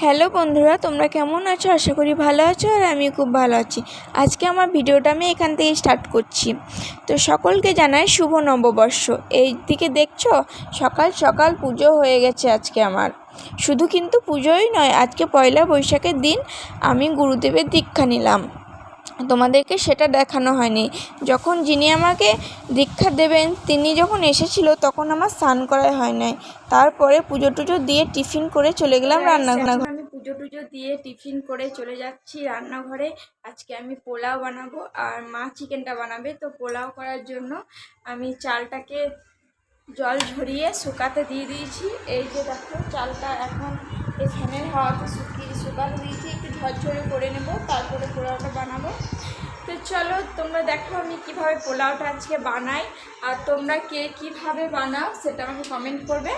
Hello বন্ধুরা, তোমরা কেমন আছো? আশা করি ভালো আছো আর আমি খুব ভালো আছি। আজকে আমার ভিডিওটা আমি এখান থেকে স্টার্ট করছি। তো সকলকে জানাই শুভ নববর্ষ। এই দিকে দেখছ, সকাল সকাল পুজো হয়ে গেছে আজকে আমার। শুধু কিন্তু পুজোই নয়, আজকে পয়লা বৈশাখের দিন আমি গুরুদেবের দীক্ষা নিলাম। তোমাদেরকে সেটা দেখানো হয়নি। যখন যিনি আমাকে দীক্ষা দেবেন তিনি যখন এসেছিল তখন আমার স্নান করা হয় নাই। তারপরে পুজো টুজো দিয়ে টিফিন করে চলে গেলাম রান্নাঘর। আমি পুজো টুজো দিয়ে টিফিন করে চলে যাচ্ছি রান্নাঘরে। আজকে আমি পোলাও বানাবো আর মা চিকেনটা বানাবে। তো পোলাও করার জন্য আমি চালটাকে জল ঝরিয়ে শুকাতে দিয়ে দিয়েছি। এই যে দেখো চালটা এখন ফ্যানের হাওয়াতে শুকিয়ে শুকাতে দিয়েছি একটু ঝরঝরে করে নেব, তারপরে পোলাওটা বানাবো। তো চলো, তোমরা দেখো আমি কীভাবে পোলাওটা আজকে বানাই, আর তোমরা কে কীভাবে বানাও সেটা আমাকে কমেন্ট করবে।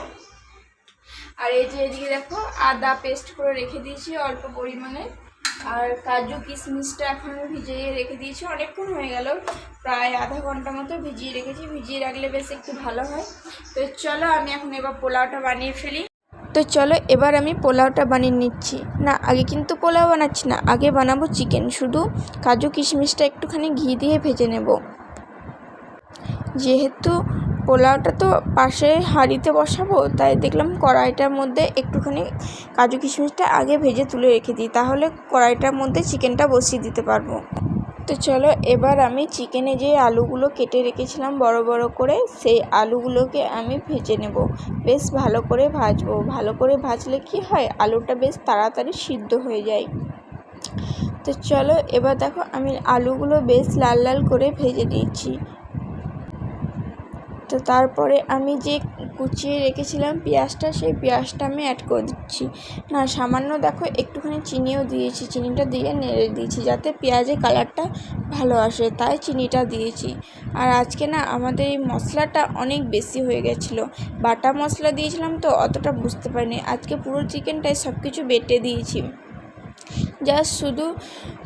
আর এই যে এদিকে দেখো, আদা পেস্ট করে রেখে দিয়েছি অল্প পরিমাণে। আর কাজু কিশমিশটা এখন ভিজিয়ে রেখে দিয়েছি, অনেকক্ষণ হয়ে গেল। প্রায় আধা ঘণ্টা মতো ভিজিয়ে রেখেছি, ভিজিয়ে রাখলে বেশ একটু ভালো হয়। তো চলো, আমি এখন এবার পোলাওটা বানিয়ে ফেলি। তো চলো এবার আমি পোলাওটা বানিয়ে নিচ্ছি। না, আগে কিন্তু পোলাও বানাচ্ছি না, আগে বানাবো চিকেন শুধু কাজু কিশমিশটা একটুখানি ঘি দিয়ে ভেজে নেব। যেহেতু পোলাওটা তো পাশে হাঁড়িতে বসাবো, তাই দেখলাম কড়াইটার মধ্যে একটুখানি কাজু কিশমিশটা আগে ভেজে তুলে রেখে দিই, তাহলে কড়াইটার মধ্যে চিকেনটা বসিয়ে দিতে পারব। তো চলো, এবার আমি চিকেনে যে আলুগুলো কেটে রেখেছিলাম বড় বড় করে, সেই আলুগুলোকে আমি ভেজে নেব। বেশ ভালো করে ভাজবো। ভালো করে ভাজলে কি হয়? আলুটা বেশ তাড়াতাড়ি সিদ্ধ হয়ে যায়। তো চলো, এবার দেখো আমি আলুগুলো বেশ লাল লাল করে ভেজে দিয়েছি তো তারপরে আমি যে কুচিয়ে রেখেছিলাম পেঁয়াজটা, সেই পেঁয়াজটা আমি অ্যাড করে দিচ্ছি। না, সামান্য দেখো, একটুখানি চিনিও দিয়েছি। চিনিটা দিয়ে নেড়ে দিয়েছি যাতে পেঁয়াজের কালারটা ভালো আসে, তাই চিনিটা দিয়েছি। আর আজকে না, আমাদের এই মশলাটা অনেক বেশি হয়ে গেছিল। বাটা মশলা দিয়েছিলাম তো, অতটা বুঝতে পারিনি। আজকে পুরো চিকেনটাই সব কিছু বেটে দিয়েছি। জাস্ট শুধু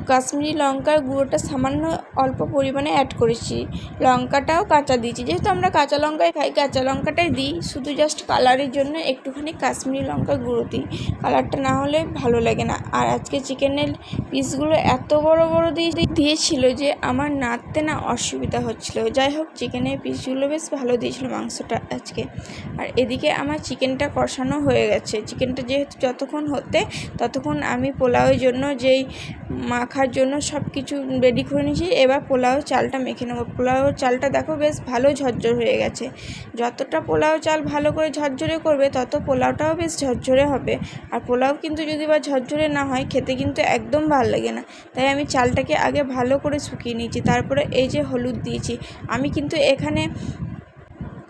কাশ্মীরি লঙ্কার গুঁড়োটা সামান্য অল্প পরিমাণে অ্যাড করেছি। লঙ্কাটাও কাঁচা দিয়েছি। যেহেতু আমরা কাঁচা লঙ্কায় খাই, কাঁচা লঙ্কাটাই দিই। শুধু জাস্ট কালারের জন্য একটুখানি কাশ্মীরি লঙ্কার গুঁড়ো দিই। কালারটা না হলে ভালো লাগে না। আর আজকে চিকেনের পিসগুলো এত বড় বড় দিয়ে দিয়েছিল যে আমার নাড়তে না অসুবিধা হচ্ছিল। যাই হোক, চিকেনের পিসগুলো বেশ ভালো দিয়েছিল মাংসটা আজকে। আর এদিকে আমার চিকেনটা কষানো হয়ে গেছে। চিকেনটা যেহেতু যতক্ষণ হতে, ততক্ষণ আমি পোলাওয়ের জন্য যেই মাখার জন্য সব কিছু রেডি করে নিয়েছি। এবার পোলাও চালটা মেখে নেব। পোলাও চালটা দেখো বেশ ভালো ঝরঝর হয়ে গেছে। যতটা পোলাও চাল ভালো করে ঝরঝরে করবে, তত পোলাওটাও বেশ ঝরঝরে হবে। আর পোলাও কিন্তু যদি বা ঝরঝরে না হয়, খেতে কিন্তু একদম ভালো লাগে না। তাই আমি চালটাকে আগে ভালো করে শুকিয়ে নিয়েছি। তারপরে এই যে হলুদ দিয়েছি। আমি কিন্তু এখানে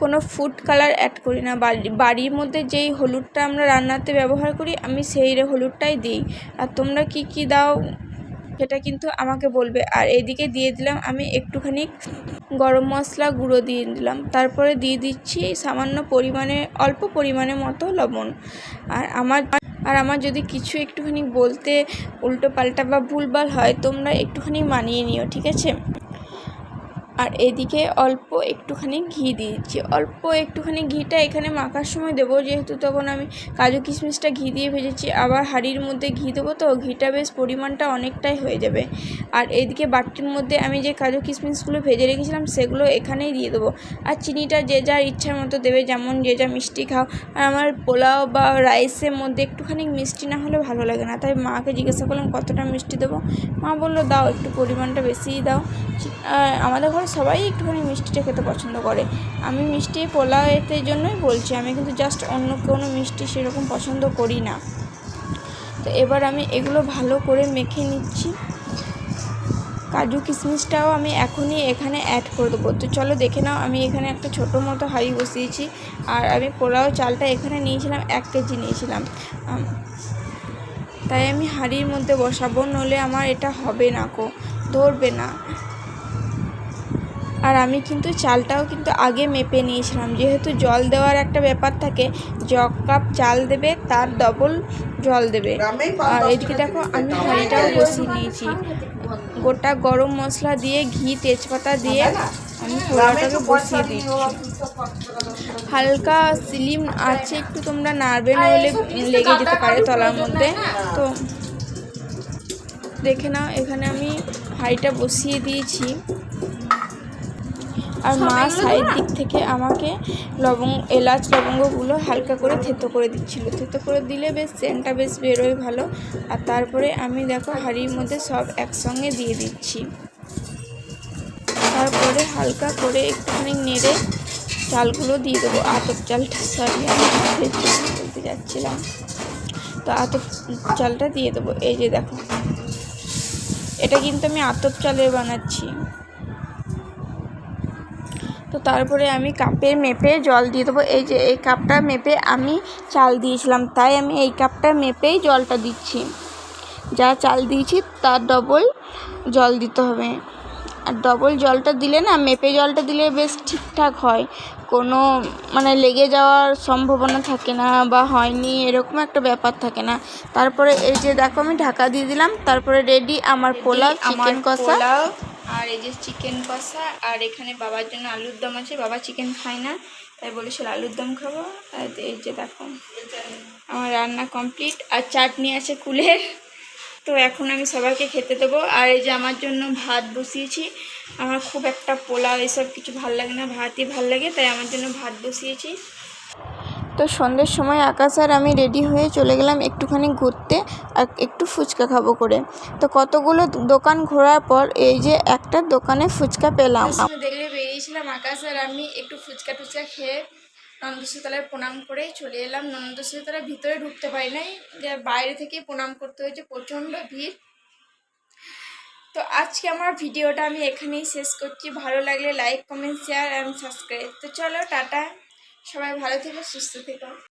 কোনো ফুড কালার অ্যাড করি না। বাড়ি, বাড়ির মধ্যে যেই হলুদটা আমরা রান্নাতে ব্যবহার করি, আমি সেই হলুদটাই দিই। আর তোমরা কি কি দাও, সেটা কিন্তু আমাকে বলবে। আর এদিকে দিয়ে দিলাম, আমি একটুখানি গরম মশলা গুঁড়ো দিয়ে দিলাম। তারপরে দিয়ে দিচ্ছি সামান্য পরিমাণে, অল্প পরিমাণে মতো লবণ। আর আমার আর আমার যদি কিছু একটুখানি বলতে উল্টো পাল্টা বা ভুলভাল হয়, তোমরা একটুখানি মানিয়ে নিও, ঠিক আছে? আর এদিকে অল্প একটুখানি ঘি দিয়েছি। অল্প একটুখানি ঘিটা এখানে মাখার সময় দেবো, যেহেতু তখন আমি কাজু কিশমিশটা ঘি দিয়ে ভেজেছি, আবার হাঁড়ির মধ্যে ঘি দেবো তো, ঘিটা বেশ পরিমাণটা অনেকটাই হয়ে যাবে। আর এদিকে বাটির মধ্যে আমি যে কাজু কিশমিশগুলো ভেজে রেখেছিলাম, সেগুলো এখানেই দিয়ে দেবো। আর চিনিটা যে যার ইচ্ছার মতো দেবে, যেমন যে যা মিষ্টি খাও। আর আমার পোলাও বা রাইসের মধ্যে একটুখানি মিষ্টি না হলে ভালো লাগে না, তাই মাকে জিজ্ঞাসা করলাম, কতটা মিষ্টি দেবো? মা বলল, দাও, একটু পরিমাণটা বেশিই দাও। আমাদের সবাই একটুখানি মিষ্টিটা খেতে পছন্দ করে। আমি মিষ্টি পোলাও এতে জন্যই বলছি, আমি কিন্তু জাস্ট অন্য কোনো মিষ্টি সেরকম পছন্দ করি না। তো এবার আমি এগুলো ভালো করে মেখে নিচ্ছি। কাজু কিশমিশটাও আমি এখনই এখানে অ্যাড করে দেবো। তো চলো দেখে নাও, আমি এখানে একটা ছোটো মতো হাঁড়ি বসিয়েছি। আর আমি পোলাও চালটা এখানে নিয়েছিলাম, এক কেজি নিয়েছিলাম। তাই আমি হাঁড়ির মধ্যে বসাবো নলে আমার এটা হবে না কো, ধরবে না। আর আমি কিন্তু চালটাও কিন্তু আগে মেপে নিয়েছিলাম। যেহেতু জল দেওয়ার একটা ব্যাপার থাকে য কাপ চাল দেবে তার ডবল জল দেবে। আর এদিকে দেখো আমি হাঁড়িটাও বসিয়ে নিয়েছি। গোটা গরম মশলা দিয়ে ঘি তেজপাতা দিয়ে আমি পোলাওটাকে বসিয়ে দিচ্ছি হালকা সিলিম আছে একটু তোমরা নাড়বে নইলে লেগে যেতে পারে তলার মধ্যে। তো দেখে নাও এখানে আমি হাঁড়িটা বসিয়ে দিয়েছি। আর মা সাইড দিক থেকে আমাকে লবঙ্গ এলাচ লবঙ্গগুলো হালকা করে থেতো করে দিচ্ছিল। থেতো করে দিলে বেশ সেন্টটা বেশ বেরোয় ভালো। আর তারপরে আমি দেখো হাঁড়ির মধ্যে সব একসঙ্গে দিয়ে দিচ্ছি। তারপরে হালকা করে একটুখানি নেড়ে চালগুলো দিয়ে দেবো। আতপ চালটা সরি আমি বলতে যাচ্ছিলাম। তো আতপ চালটা দিয়ে দেবো। এই যে দেখো এটা কিন্তু আমি আতপ চালের বানাচ্ছি। তো তারপরে আমি কাপে মেপে জল দিয়ে দেবো। এই যে এই কাপটা মেপে আমি চাল দিয়েছিলাম তাই আমি এই কাপটা মেপেই জলটা দিচ্ছি। যা চাল দিয়েছি তার ডবল জল দিতে হবে। আর ডবল জলটা দিলে না মেপে জলটা দিলে বেশ ঠিকঠাক হয়। কোনো মানে লেগে যাওয়ার সম্ভাবনা থাকে না বা হয়নি এরকম একটা ব্যাপার থাকে না। তারপরে এই যে দেখো আমি ঢাকা দিয়ে দিলাম তারপরে রেডি আমার পোলাও চিকেন কষা। আর এই যে চিকেন কষা, আর এখানে বাবার জন্য আলুর দম আছে। বাবা চিকেন খায় না, তাই বলেছিল আলুর দম খাব। এই যে দেখো, আমার রান্না কমপ্লিট। আর চাটনি আছে কুলের, তো এখন আমি সবাইকে খেতে দেবো। আর এই যে আমার জন্য ভাত বসিয়েছি। আমার খুব একটা পোলাও এসব কিছু ভালো লাগে না, ভাতই ভালো লাগে, তাই আমার জন্য ভাত বসিয়েছি। তো সন্ধ্যের সময় আকাশ আর আমি রেডি হয়ে চলে গেলাম একটুখানি ঘুরতে আর একটু ফুচকা খাব করে। তো কতগুলো দোকান ঘোরার পর এই যে একটা দোকানে ফুচকা পেলাম। দেখলে বেরিয়েছিলাম আকাশ আর আমি একটু ফুচকা টুচকা খেয়ে নন্দসতলায় প্রণাম করে চলে এলাম। নন্দসতলার ভিতরে ঢুকতে পারি নাই, যে বাইরে থেকে প্রণাম করতে হয়েছে, প্রচণ্ড ভিড়। তো আজকে আমার ভিডিওটা আমি এখানেই শেষ করছি। ভালো লাগলে like comment share and subscribe তো চলো, টাটা। সবাই ভালো থেকো সুস্থ থেকো